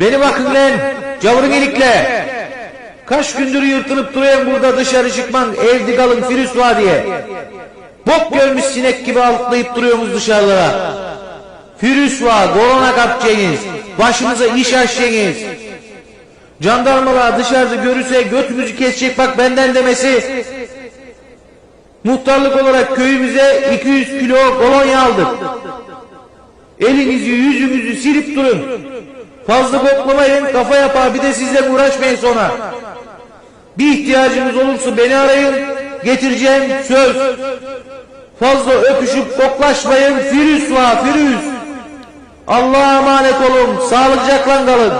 Beni bakın lan. Cavırın ilikle. Kaç gündür yırtınıp duruyorum burada dışarı çıkman evde kalın virüs var diye. Bok görmüş sinek gibi alıklayıp duruyorsunuz dışarılara. Virüs var, korona kapacaksınız. Başımıza iş açacaksınız. Jandarmalar dışarıda görürse götümüzü kesecek bak benden demesi. Muhtarlık olarak köyümüze 200 kilo kolonya aldık. Elinizi yüzünüzü silip durun. Fazla koklamayın kafa yapar bir de sizle uğraşmayın sonra. Bir ihtiyacınız olursa beni arayın getireceğim söz. Fazla öpüşüp koklaşmayın virüs var virüs. Allah'a emanet olun sağlıcakla kalın.